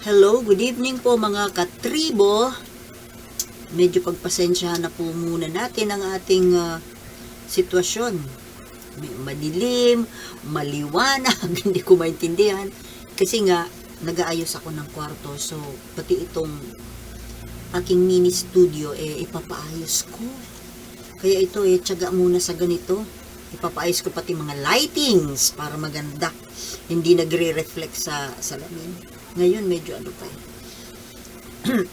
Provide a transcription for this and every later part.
Hello, good evening po mga katribo. Medyo pagpasensyahan na po muna natin ang ating ah, sitwasyon. Madilim, maliwanag, hindi ko maintindihan. Kasi nga, nag-aayos ako ng kwarto. So, pati itong aking mini studio, eh, ipapaayos ko. Kaya ito, eh, tiyaga muna sa ganito. Ipapaayos ko pati mga lightings para maganda. Hindi nagre-reflect sa salamin. Ngayon, medyo ano pa eh.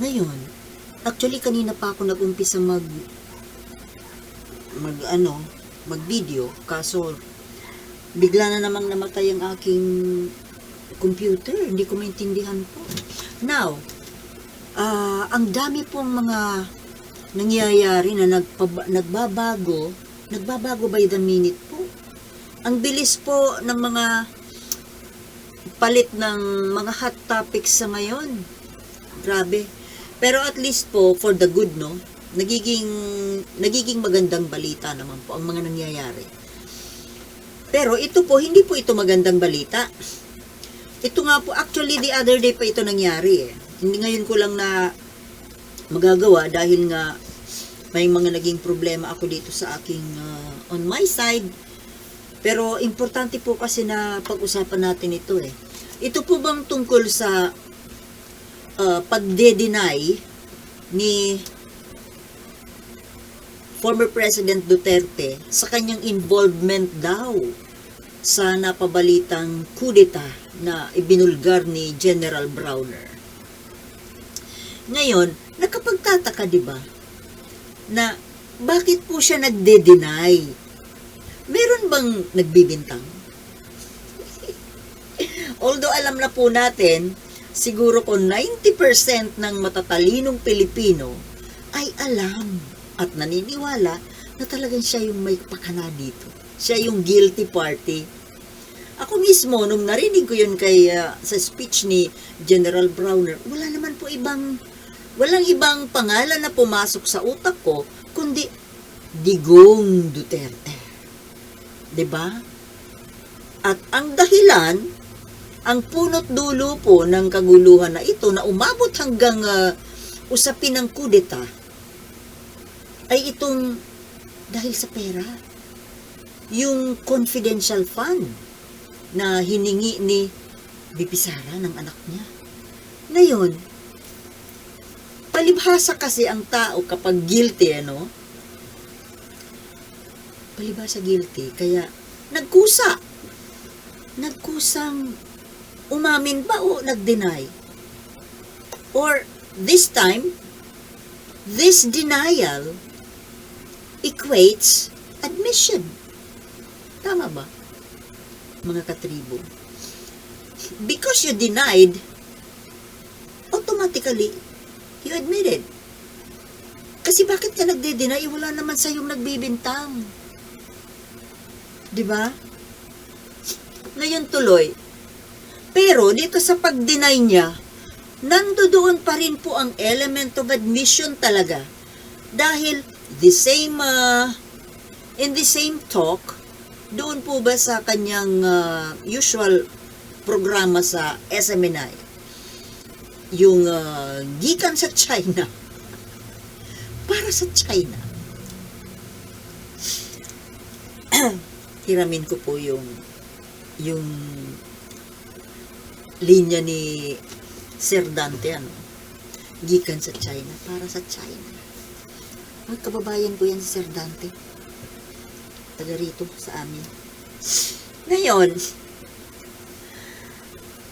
Ngayon, actually kanina pa ako nag-umpisa mag mag ano, mag video kaso bigla na namang namatay ang aking computer. Hindi ko maintindihan po. Now, ah, ang dami pong mga nangyayari na nagpaba- nagbabago, nagbabago by the minute po. Ang bilis po ng mga palit ng mga hot topics sa ngayon. Grabe. Pero at least po, for the good, no? Nagiging, nagiging magandang balita naman po ang mga nangyayari. Pero ito po, hindi po ito magandang balita. Ito nga po, actually, the other day pa ito nangyari eh. Hindi ngayon ko lang na magagawa dahil nga may mga naging problema ako dito sa aking, uh, on my side. Pero importante po kasi na pag-usapan natin ito eh. Ito po bang tungkol sa uh, pagde-deny ni former President Duterte sa kanyang involvement daw sa napabalitang kudeta na ibinulgar ni General Browner. Ngayon, nakapagtataka 'di ba na bakit po siya nagde-deny? Meron bang nagbibintang? Although alam na po natin, siguro ko 90% ng matatalinong Pilipino ay alam at naniniwala na talagang siya yung may pakana dito. Siya yung guilty party. Ako mismo, nung narinig ko yun kay, ah, sa speech ni General Browner, wala naman po ibang, walang ibang pangalan na pumasok sa utak ko, kundi Digong Duterte. ba? At ang dahilan, ang punot dulo po ng kaguluhan na ito na umabot hanggang ah, usapin ng kudeta ay itong dahil sa pera. Yung confidential fund na hiningi ni Bibi Sara ng anak niya. Ngayon, palibhasa kasi ang tao kapag guilty, ano? Palibhasa guilty, kaya nagkusa. Nagkusang umamin ba o nag-deny? Or this time, this denial equates admission. Tama ba? Mga katribo. Because you denied, automatically, you admitted. Kasi bakit ka nagde-deny? Wala naman sa yung nagbibintang. Di ba? Ngayon tuloy. Pero dito sa pag-deny niya, nandoon pa rin po ang element of admission talaga. Dahil the same, uh, in the same talk, doon po ba sa kanyang uh, usual programa sa SMNI, yung uh, gikan sa China, para sa China, hiramin ko po yung yung linya ni Sir Dante, ano, gikan sa China, para sa China. Ay, kababayan ko yan si Sir Dante. Taga rito sa amin. Ngayon,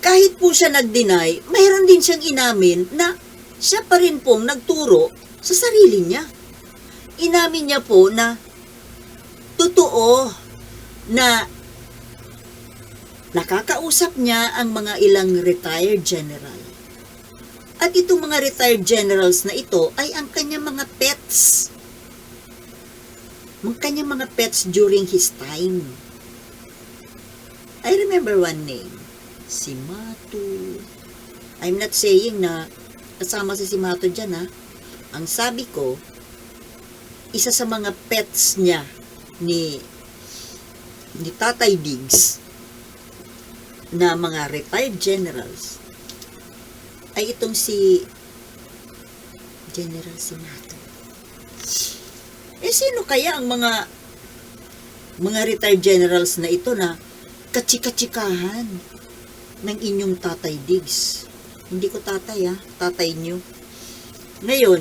kahit po siya nag-deny, mayroon din siyang inamin na siya pa rin pong nagturo sa sarili niya. Inamin niya po na totoo na nakakausap niya ang mga ilang retired general. At itong mga retired generals na ito ay ang kanyang mga pets. Ang kanyang mga pets during his time. I remember one name. Si Mato. I'm not saying na kasama si si Mato dyan ha. Ang sabi ko, isa sa mga pets niya ni ni Tatay Diggs na mga retired generals ay itong si General Sinato. Eh, sino kaya ang mga mga retired generals na ito na katsika-tsikahan ng inyong tatay Diggs? Hindi ko tatay ah, tatay nyo. Ngayon,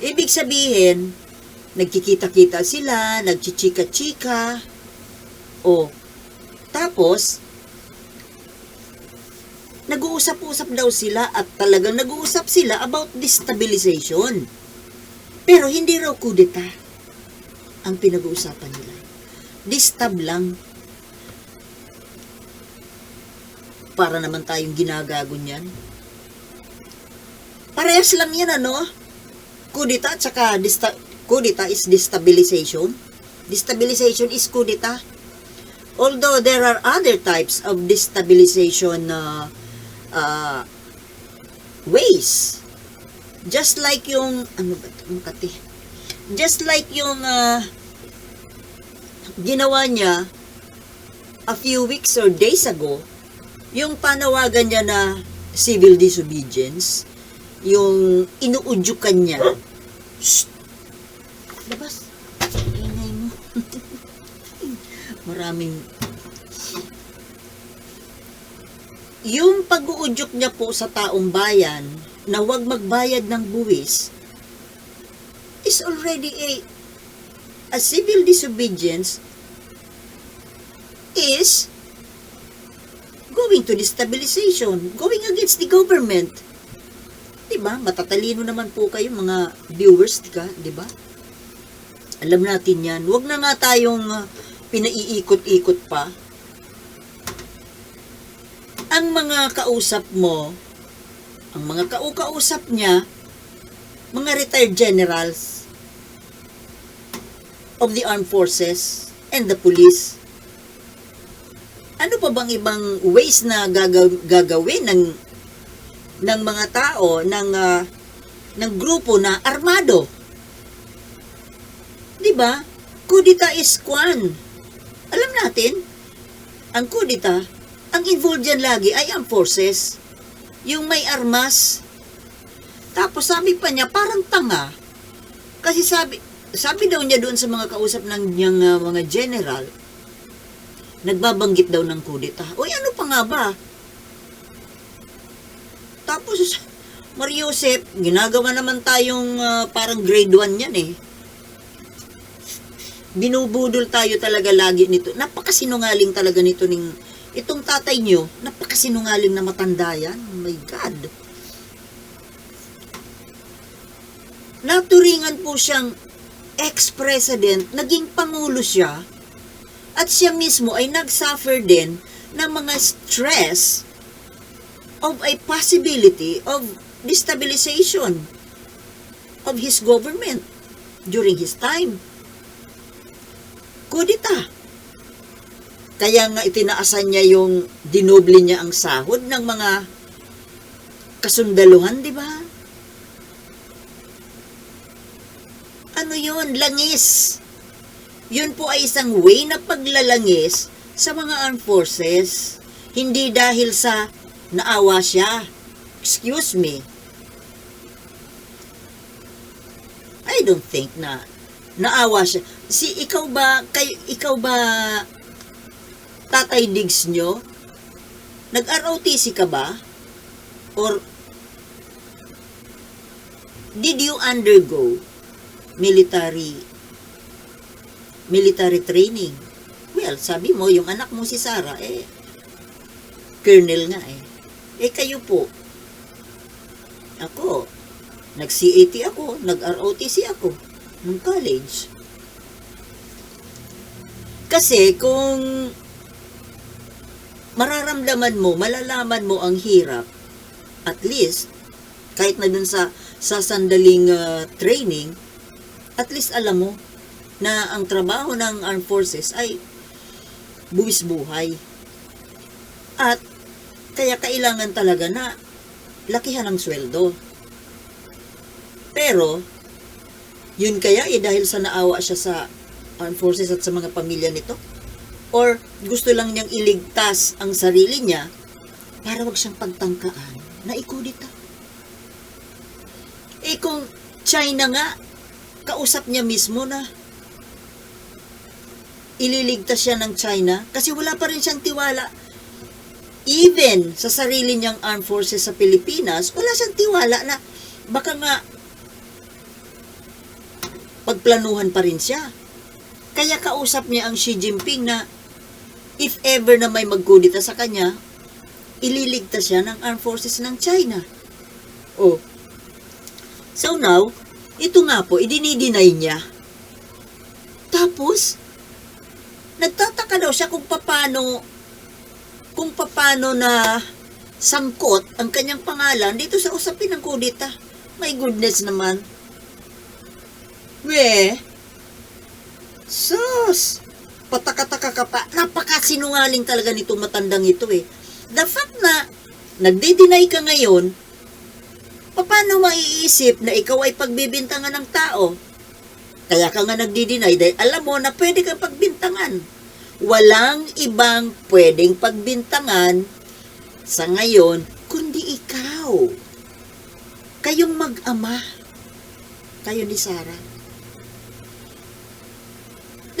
ibig sabihin, nagkikita-kita sila, nagchichika-chika, o, tapos, nag-uusap-usap daw sila at talagang nag-uusap sila about destabilization. Pero hindi raw kudeta ang pinag-uusapan nila. Distab lang. Para naman tayong ginagago niyan. Parehas lang yan, ano? Kudeta at saka desta- kudeta is destabilization. Destabilization is kudeta. Although there are other types of destabilization uh, uh, ways. Just like yung, ano ba ito, Makati? Just like yung uh, ginawa niya a few weeks or days ago, yung panawagan niya na civil disobedience, yung inuudyukan niya, Shh! Labas! Ingay mo. Maraming yung pag-uudyok niya po sa taong bayan na huwag magbayad ng buwis is already a a civil disobedience is going to destabilization, going against the government. 'Di ba? Matatalino naman po kayo mga viewers, ka, 'di ba? Alam natin 'yan. Huwag na nga tayong uh, pinaiikot-ikot pa ang mga kausap mo, ang mga kaukausap niya, mga retired generals of the armed forces and the police. Ano pa bang ibang ways na gagaw- gagawin ng ng mga tao ng ah, ng grupo na armado? 'Di ba? Kudita is kwan. Alam natin, ang kudita, ang involved dyan lagi ay ang forces. Yung may armas. Tapos sabi pa niya, parang tanga. Kasi sabi, sabi daw niya doon sa mga kausap ng niyang uh, mga general, nagbabanggit daw ng kudita. Uy, ano pa nga ba? Tapos, Mariosep, ginagawa naman tayong uh, parang grade 1 yan eh. Binubudol tayo talaga lagi nito. Napakasinungaling talaga nito ning itong tatay nyo, napakasinungaling na matanda yan. Oh my God. Naturingan po siyang ex-president, naging pangulo siya, at siya mismo ay nagsuffer din ng mga stress of a possibility of destabilization of his government during his time. Kudita. Kaya nga itinaasan niya yung dinoble niya ang sahod ng mga kasundaluhan, di ba? Ano yun? Langis. Yun po ay isang way na paglalangis sa mga armed forces. Hindi dahil sa naawa siya. Excuse me. I don't think na naawa siya. Si ikaw ba, kay, ikaw ba tatay digs nyo? Nag-ROTC ka ba? Or did you undergo military military training? Well, sabi mo, yung anak mo si Sarah, eh, colonel nga eh. Eh, kayo po. Ako, nag-CAT ako, nag-ROTC ako, nung college. Kasi kung mararamdaman mo, malalaman mo ang hirap, at least, kahit na dun sa, sa sandaling uh, training, at least alam mo na ang trabaho ng armed forces ay buwis buhay. At kaya kailangan talaga na lakihan ang sweldo. Pero, yun kaya eh dahil sa naawa siya sa armed forces at sa mga pamilya nito? Or gusto lang niyang iligtas ang sarili niya para wag siyang pagtangkaan? na ikudita. Eh kung China nga, kausap niya mismo na ililigtas siya ng China kasi wala pa rin siyang tiwala. Even sa sarili niyang armed forces sa Pilipinas, wala siyang tiwala na baka nga pagplanuhan pa rin siya. Kaya kausap niya ang Xi Jinping na if ever na may magkudita sa kanya, ililigtas siya ng armed forces ng China. Oh. So now, ito nga po, idinideny niya. Tapos, nagtataka daw siya kung paano kung paano na sangkot ang kanyang pangalan dito sa usapin ng kudita. My goodness naman. We, sus, patakataka ka pa. Napakasinungaling talaga nitong matandang ito eh. The fact na nagde-deny ka ngayon, paano maiisip na ikaw ay pagbibintangan ng tao? Kaya ka nga nagdi-deny dahil alam mo na pwede kang pagbintangan. Walang ibang pwedeng pagbintangan sa ngayon kundi ikaw. Kayong mag-ama. Kayo ni Sarah.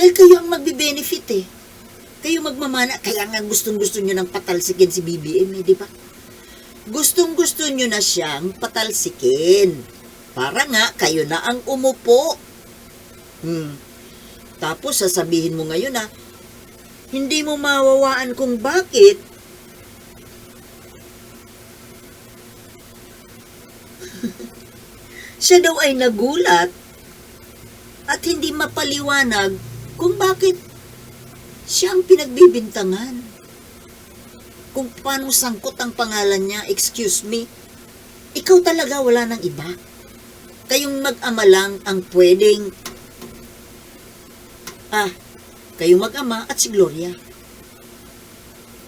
Dahil kayo ang magbe-benefit eh. Kayo magmamana. Kaya nga gustong-gusto nyo ng patalsikin si BBM eh, di ba? Gustong-gusto nyo na siyang patalsikin. Para nga kayo na ang umupo. Hmm. Tapos sasabihin mo ngayon na hindi mo mawawaan kung bakit siya daw ay nagulat at hindi mapaliwanag kung bakit siya ang pinagbibintangan. Kung paano sangkot ang pangalan niya, excuse me, ikaw talaga wala ng iba. Kayong mag-ama lang ang pwedeng, ah, kayong mag-ama at si Gloria.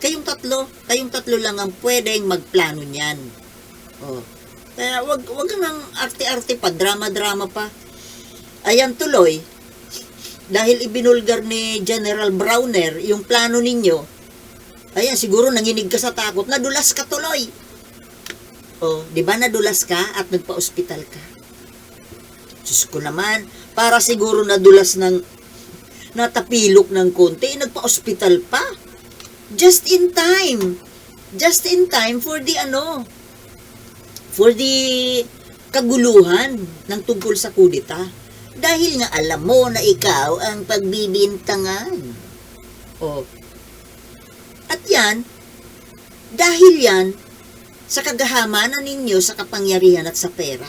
Kayong tatlo, kayong tatlo lang ang pwedeng magplano niyan. Oh. Kaya wag wag kang ang arte-arte pa, drama-drama pa. Ayan tuloy. Dahil ibinulgar ni General Browner yung plano ninyo. Ayan, siguro nanginig ka sa takot, nadulas ka tuloy. Oh, 'di ba nadulas ka at nagpa-ospital ka? Diyos ko naman, para siguro nadulas ng natapilok ng konti, nagpa-ospital pa. Just in time. Just in time for the ano, for the kaguluhan ng tungkol sa kudita. Dahil nga alam mo na ikaw ang pagbibintangan. O. At yan, dahil yan, sa kagahamanan ninyo sa kapangyarihan at sa pera.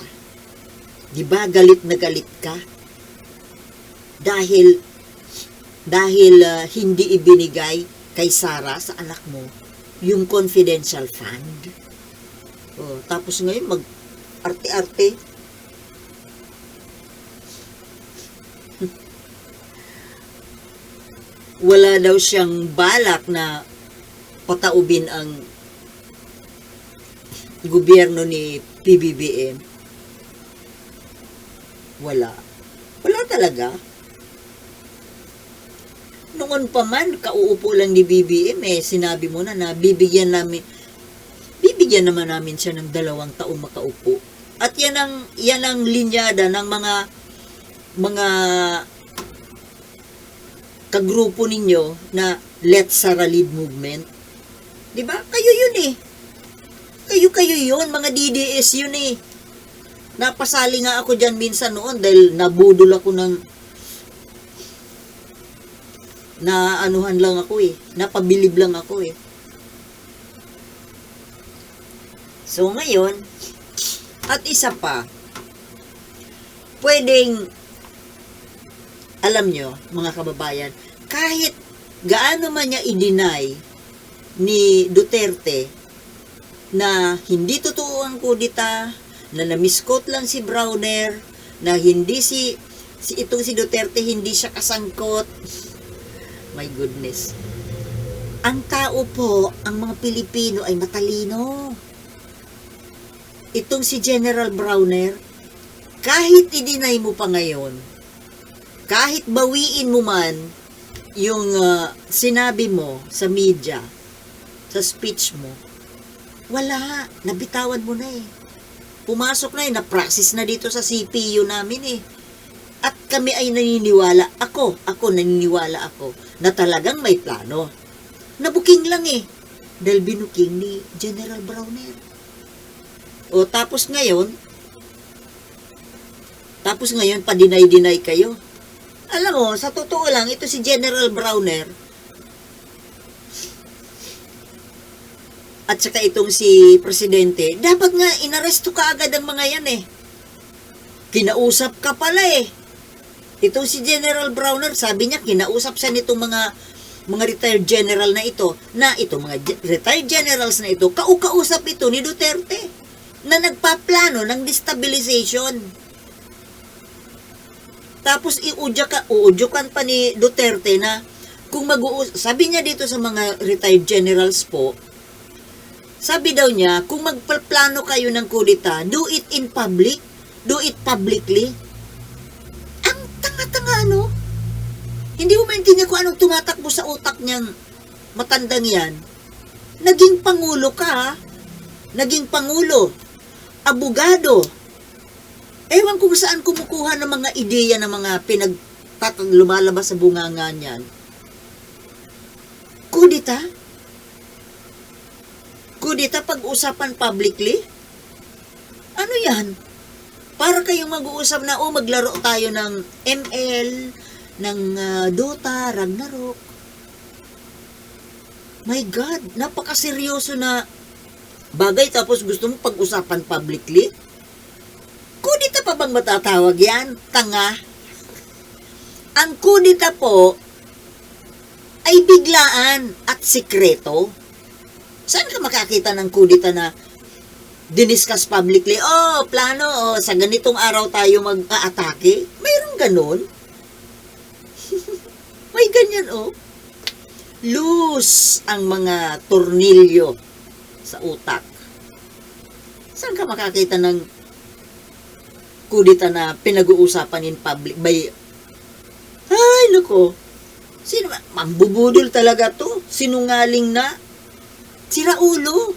Di ba galit na galit ka? Dahil dahil ah, hindi ibinigay kay Sara sa anak mo yung confidential fund. Oh, tapos ngayon mag arte-arte. Wala daw siyang balak na pataubin ang gobyerno ni PBBM. Wala. Wala talaga. Noon pa man, kauupo lang ni BBM eh, sinabi mo na na bibigyan namin, bibigyan naman namin siya ng dalawang taong makaupo. At yan ang, yan ang linyada ng mga, mga kagrupo ninyo na Let's Sara Lead Movement. Di ba? Kayo yun eh. Kayo-kayo yun, mga DDS yun eh. Napasali nga ako dyan minsan noon dahil nabudol ako ng na anuhan lang ako eh. Napabilib lang ako eh. So ngayon, at isa pa, pwedeng, alam nyo, mga kababayan, kahit gaano man niya i-deny ni Duterte na hindi totoo ang kudita, na namiskot lang si Browner, na hindi si, si itong si Duterte hindi siya kasangkot. My goodness. Ang tao po, ang mga Pilipino ay matalino. Itong si General Browner, kahit i-deny mo pa ngayon, kahit bawiin mo man yung uh, sinabi mo sa media, sa speech mo, Wala. Nabitawan mo na eh. Pumasok na eh. Na-process na dito sa CPU namin eh. At kami ay naniniwala. Ako, ako naniniwala ako na talagang may plano. Nabuking lang eh. Dahil binuking ni General Browner. O tapos ngayon, tapos ngayon, padinay-dinay kayo. Alam mo, sa totoo lang, ito si General Browner, at saka itong si Presidente, dapat nga inaresto ka agad ang mga yan eh. Kinausap ka pala eh. Itong si General Browner, sabi niya, kinausap siya nitong mga mga retired general na ito, na ito, mga retired generals na ito, kaukausap ito ni Duterte na nagpaplano ng destabilization. Tapos iudya ka, uudyukan pa ni Duterte na kung mag sabi niya dito sa mga retired generals po, sabi daw niya, kung magpaplano kayo ng kudita, do it in public, do it publicly. Ang tanga-tanga ano? Hindi mo maintindihan kung anong tumatakbo sa utak niyang matandang yan. Naging pangulo ka? Naging pangulo. Abogado. Ewan kung saan kumukuha ng mga ideya ng mga pinag lumalabas sa bunganga niyan. Kudita? Kudita pag-usapan publicly? Ano yan? Para kayong mag-uusap na, oh, maglaro tayo ng ML, ng ah, Dota, Ragnarok. My God, napakaseryoso na bagay tapos gusto mo pag-usapan publicly? Kudita pa bang matatawag yan? Tanga. Ang kudita po ay biglaan at sikreto. Saan ka makakita ng kudita na diniscuss publicly? Oh, plano, oh, sa ganitong araw tayo mag-aatake? Mayroong ganun? May ganyan, oh. Loose ang mga tornilyo sa utak. Saan ka makakita ng kudita na pinag-uusapan in public by ay nako. Sino ba mambubudol talaga to. Sinungaling na. Sira ulo.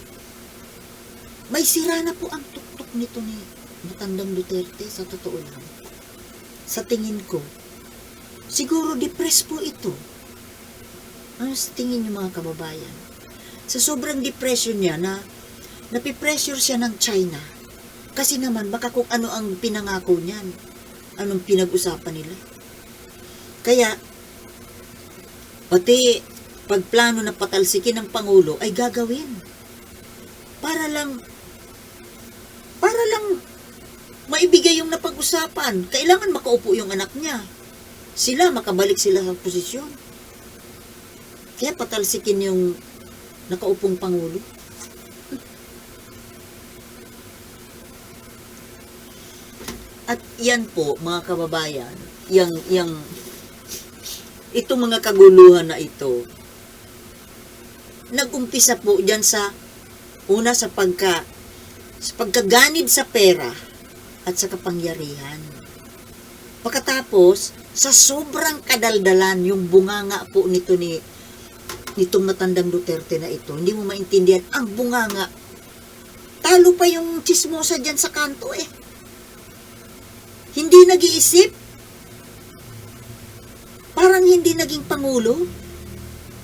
May sira na po ang tuktok nito ni matandang Duterte sa totoo lang. Sa tingin ko siguro depressed po ito. Ano sa tingin niyo mga kababayan? Sa sobrang depression niya na napipressure siya ng China kasi naman, baka kung ano ang pinangako niyan. Anong pinag-usapan nila. Kaya, pati pagplano na patalsikin ng Pangulo ay gagawin. Para lang, para lang maibigay yung napag-usapan. Kailangan makaupo yung anak niya. Sila, makabalik sila sa posisyon. Kaya patalsikin yung nakaupong Pangulo. At yan po, mga kababayan, yang, yang, itong mga kaguluhan na ito, nagumpisa po dyan sa, una sa pagka, sa pagkaganid sa pera at sa kapangyarihan. Pagkatapos, sa sobrang kadaldalan, yung bunganga po nito ni, nitong matandang Duterte na ito, hindi mo maintindihan, ang bunganga, talo pa yung chismosa dyan sa kanto eh. Hindi nag-iisip. Parang hindi naging pangulo.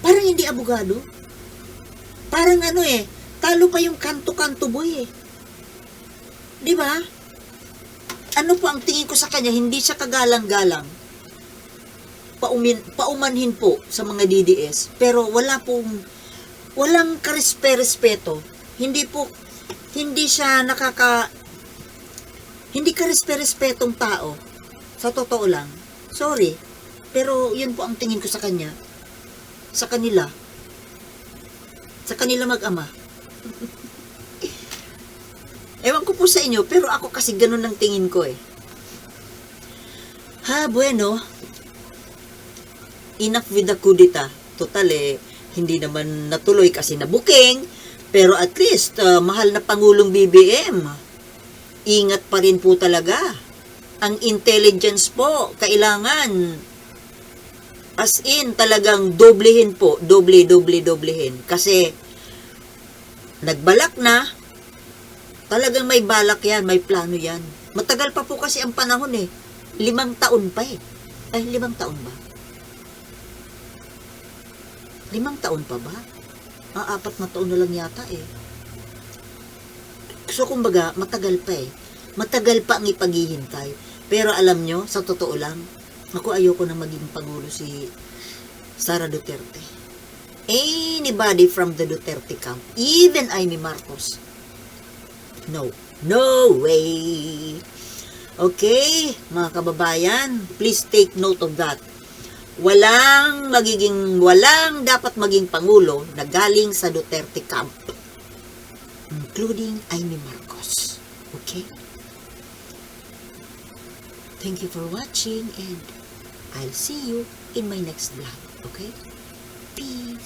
Parang hindi abogado. Parang ano eh, talo pa yung kanto-kanto boy eh. Di ba? Ano po ang tingin ko sa kanya, hindi siya kagalang-galang. Paumin, paumanhin po sa mga DDS. Pero wala pong, walang karespe-respeto. Hindi po, hindi siya nakaka, hindi ka respe-respetong tao. Sa totoo lang. Sorry. Pero yun po ang tingin ko sa kanya. Sa kanila. Sa kanila mag-ama. Ewan ko po sa inyo, pero ako kasi ganun ang tingin ko eh. Ha, bueno. Enough with the kudita. Total eh, hindi naman natuloy kasi nabuking. Pero at least, ah, mahal na Pangulong BBM ingat pa rin po talaga. Ang intelligence po, kailangan as in talagang doblehin po, doble, doble, doblehin. Kasi nagbalak na, talagang may balak yan, may plano yan. Matagal pa po kasi ang panahon eh. Limang taon pa eh. Ay, limang taon ba? Limang taon pa ba? Ah, apat na taon na lang yata eh. So, kumbaga, matagal pa eh. Matagal pa ang ipaghihintay. Pero alam nyo, sa totoo lang, ako ayoko na maging Pangulo si Sara Duterte. Anybody from the Duterte camp, even Amy Marcos, no. No way! Okay, mga kababayan, please take note of that. Walang magiging, walang dapat maging Pangulo na galing sa Duterte camp including Amy Marcos. Okay? Thank you for watching and I'll see you in my next vlog. Okay? Peace.